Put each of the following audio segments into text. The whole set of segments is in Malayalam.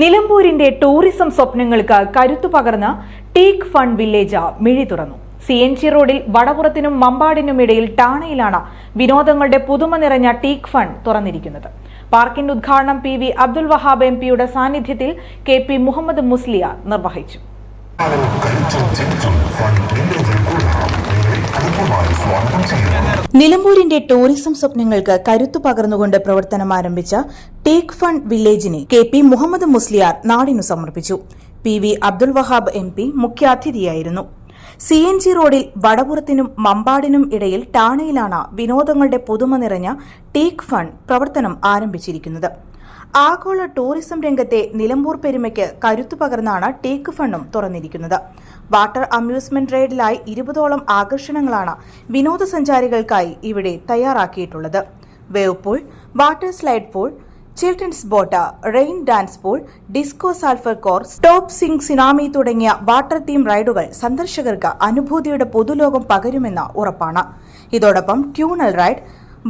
നിലമ്പൂരിന്റെ ടൂറിസം സ്വപ്നങ്ങൾക്ക് കരുത്തു പകർന്ന് ടീക്ക് ഫണ്ട് വില്ലേജ് മിഴി തുറന്നു. സി എൻ ജി റോഡിൽ വടപുറത്തിനും മമ്പാടിനും ഇടയിൽ ടാണയിലാണ് വിനോദങ്ങളുടെ പുതുമ നിറഞ്ഞ ടീക്ക് ഫണ്ട് തുറന്നിരിക്കുന്നത്. പാർക്കിന്റെ ഉദ്ഘാടനം P V Abdul Wahab M പിയുടെ സാന്നിധ്യത്തിൽ കെ പി മുഹമ്മദ് മുസ്ലിയ നിർവഹിച്ചു. നിലമ്പൂരിന്റെ ടൂറിസം സ്വപ്നങ്ങൾക്ക് കരുത്തു പകർന്നുകൊണ്ട് പ്രവർത്തനം ആരംഭിച്ച ടേക്ക് ഫണ്ട് വില്ലേജിനെ കെ പി മുഹമ്മദ് മുസ്ലിയാർ നാടിനു സമർപ്പിച്ചു. P V Abdul Wahab M P മുഖ്യാതിഥിയായിരുന്നു C N G റോഡിൽ വടപുറത്തിനും മമ്പാടിനും ഇടയിൽ ടാണയിലാണ് വിനോദങ്ങളുടെ പുതുമ നിറഞ്ഞ ടേക്ക് ഫണ്ട് പ്രവർത്തനം ആരംഭിച്ചിരിക്കുന്നത്. ആഗോള ടൂറിസം രംഗത്തെ നിലമ്പൂർ പെരുമയ്ക്ക് കരുത്തു പകർന്നാണ് ടേക്ക് ഫണ്ടും തുറന്നിരിക്കുന്നത്. വാട്ടർ അമ്യൂസ്മെന്റ് റൈഡിലായി ഇരുപതോളം ആകർഷണങ്ങളാണ് വിനോദസഞ്ചാരികൾക്കായി ഇവിടെ തയ്യാറാക്കിയിട്ടുള്ളത്. Wave pool water slide pool children's boat rain dance pool disco സാൽഫർ കോർസ് ടോപ്പ് സിംഗ് സിനാമി തുടങ്ങിയ വാട്ടർ തീം റൈഡുകൾ സന്ദർശകർക്ക് അനുഭൂതിയുടെ പൊതുലോകം പകരുമെന്ന് ഉറപ്പാണ്. ഇതോടൊപ്പം tunnel ride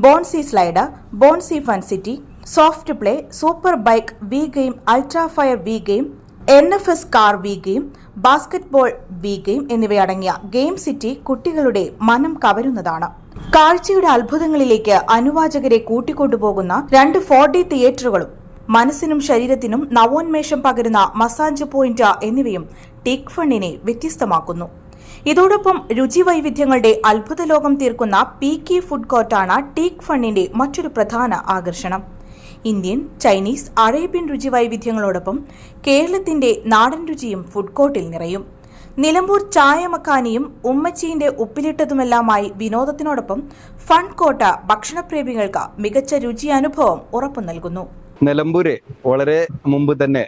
bouncy slide bouncy fun city soft play super bike V game ultra fire V game N F S car V game basketball V game എന്നിവയടങ്ങിയ game city കുട്ടികളുടെ മനം കവരുന്നതാണ്. കാഴ്ചയുടെ അത്ഭുതങ്ങളിലേക്ക് അനുവാചകരെ കൂട്ടിക്കൊണ്ടുപോകുന്ന രണ്ട് ഫോർ ഡി തിയേറ്ററുകളും മനസ്സിനും ശരീരത്തിനും നവോന്മേഷം പകരുന്ന മസാജ് പോയിന്റ് എന്നിവയും ടീക്ക് ഫണ്ണിനെ വ്യത്യസ്തമാക്കുന്നു. ഇതോടൊപ്പം രുചി വൈവിധ്യങ്ങളുടെ അത്ഭുത ലോകം തീർക്കുന്ന പി കെ ഫുഡ് കോർട്ടാണ് ടീക്ക് ഫണ്ണിന്റെ മറ്റൊരു പ്രധാന ആകർഷണം. ഇന്ത്യൻ ചൈനീസ് അറേബ്യൻ രുചി വൈവിധ്യങ്ങളോടൊപ്പം കേരളത്തിന്റെ നാടൻ രുചിയും ഫുഡ് കോർട്ടിൽ നിറയും. നിലമ്പൂർ ചായമക്കാനിയും ഉമ്മച്ചീന്റെ ഉപ്പിലിട്ടതുമെല്ലാമായി വിനോദത്തിനോടൊപ്പം ഫൺ കോട്ട ഭക്ഷണപ്രേമികൾക്ക് മികച്ച രുചി അനുഭവം ഉറപ്പു നൽകുന്നു. നിലമ്പൂര് വളരെ മുമ്പ് തന്നെ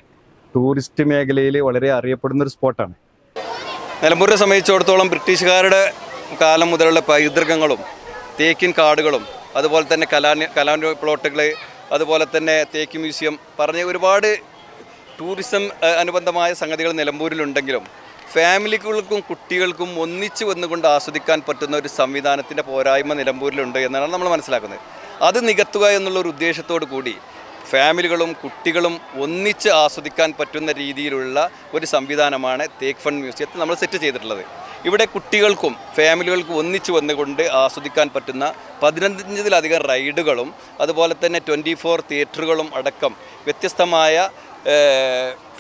ടൂറിസ്റ്റ് മേഖലയിൽ വളരെ അറിയപ്പെടുന്ന ഒരു സ്പോട്ടാണ് നിലമ്പൂരിനെ സംബന്ധിച്ചിടത്തോളം ബ്രിട്ടീഷുകാരുടെ കാലം മുതലുള്ള പൈതൃകങ്ങളും തേക്കിൻ കാടുകളും അതുപോലെ തന്നെ കലാ കലാ പ്ലോട്ടുകൾ അതുപോലെ തന്നെ തേക്ക് മ്യൂസിയം പറഞ്ഞ ഒരുപാട് ടൂറിസം അനുബന്ധമായ സംഗതികൾ നിലമ്പൂരിലുണ്ടെങ്കിലും ഫാമിലികൾക്കും കുട്ടികൾക്കും ഒന്നിച്ച് വന്നുകൊണ്ട് ആസ്വദിക്കാൻ പറ്റുന്ന ഒരു സംവിധാനത്തിന്റെ പോരായ്മ നിലമ്പൂരിലുണ്ട് എന്നാണ് നമ്മൾ മനസ്സിലാക്കുന്നത്. അത് നികത്തുക എന്നുള്ള ഒരു ഉദ്ദേശത്തോടു കൂടി ഫാമിലികളും കുട്ടികളും ഒന്നിച്ച് ആസ്വദിക്കാൻ പറ്റുന്ന രീതിയിലുള്ള ഒരു സംവിധാനമാണ് തേക്ക് ഫണ്ട് മ്യൂസിയത്തിൽ നമ്മൾ സെറ്റ് ചെയ്തിട്ടുള്ളത്. ഇവിടെ കുട്ടികൾക്കും ഫാമിലികൾക്കും ഒന്നിച്ച് വന്നുകൊണ്ട് ആസ്വദിക്കാൻ പറ്റുന്ന പതിനഞ്ചിലധികം റൈഡുകളും അതുപോലെ തന്നെ ട്വന്റി ഫോർ തിയേറ്ററുകളും അടക്കം വ്യത്യസ്തമായ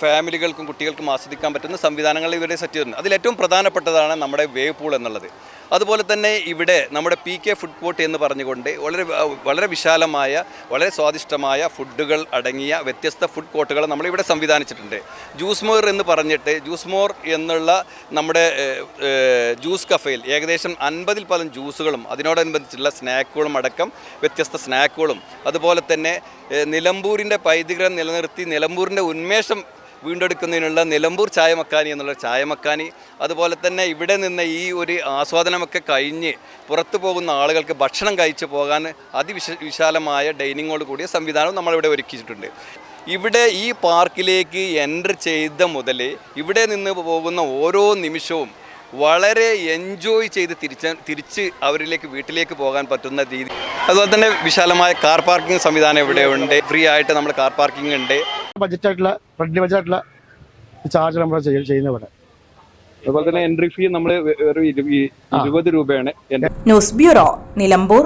ഫാമിലികൾക്കും കുട്ടികൾക്കും ആസ്വദിക്കാൻ പറ്റുന്ന സംവിധാനങ്ങൾ ഇവരെ സെറ്റ് ചെയ്തിട്ടുണ്ട്. അതിലേറ്റവും പ്രധാനപ്പെട്ടതാണ് നമ്മുടെ വേവ് പൂൾ എന്നുള്ളത്. അതുപോലെ തന്നെ ഇവിടെ നമ്മുടെ പി കെ ഫുഡ് കോർട്ട് എന്ന് പറഞ്ഞുകൊണ്ട് വളരെ വളരെ വിശാലമായ വളരെ സ്വാദിഷ്ടമായ ഫുഡുകൾ അടങ്ങിയ വ്യത്യസ്ത ഫുഡ് കോർട്ടുകൾ നമ്മളിവിടെ സംവിധാനിച്ചിട്ടുണ്ട്. ജ്യൂസ് മോർ എന്ന് പറഞ്ഞിട്ട് ജ്യൂസ് മോർ എന്നുള്ള നമ്മുടെ ജ്യൂസ് കഫയിൽ ഏകദേശം അൻപതിൽ പലം ജ്യൂസുകളും അതിനോടനുബന്ധിച്ചുള്ള സ്നാക്കുകളും അടക്കം വ്യത്യസ്ത സ്നാക്കുകളും അതുപോലെ തന്നെ നിലമ്പൂരിന്റെ പൈതൃകം നിലനിർത്തി നിലമ്പൂരിന്റെ ഉന്മേഷം വീണ്ടെടുക്കുന്നതിനുള്ള നിലമ്പൂർ ചായമക്കാനി എന്നുള്ള ചായമക്കാനി അതുപോലെ തന്നെ ഇവിടെ നിന്ന് ഈ ഒരു ആസ്വാദനമൊക്കെ കഴിഞ്ഞ് പുറത്തു പോകുന്ന ആളുകൾക്ക് ഭക്ഷണം കഴിച്ചു പോകാൻ അതിവിശ വിശാലമായ ഡൈനിങ്ങോട് കൂടിയ സംവിധാനം നമ്മളിവിടെ ഒരുക്കിയിട്ടുണ്ട്. ഇവിടെ ഈ പാർക്കിലേക്ക് എന്റർ ചെയ്ത മുതൽ ഇവിടെ നിന്ന് പോകുന്ന ഓരോ നിമിഷവും വളരെ എൻജോയ് ചെയ്ത് തിരിച്ച് തിരിച്ച് അവരിലേക്ക് വീട്ടിലേക്ക് പോകാൻ പറ്റുന്ന രീതി. അതുപോലെ തന്നെ വിശാലമായ കാർ പാർക്കിംഗ് സംവിധാനം ഇവിടെ ഉണ്ട്. ഫ്രീ ആയിട്ട് നമ്മൾ കാർ പാർക്കിംഗ് ഉണ്ട്. ബഡ്ജറ്റ് ആയിട്ടുള്ള ഫ്രണ്ട്ലി ബജറ്റായിട്ടുള്ള ആയിട്ടുള്ള ചാർജ് നമ്മൾ ചെയ്യുന്ന ഇവിടെ അതുപോലെ തന്നെ എൻട്രി ഫീ നമ്മൾ വെറും ഇരുപത് രൂപയാണ്. News bureau Nilambur.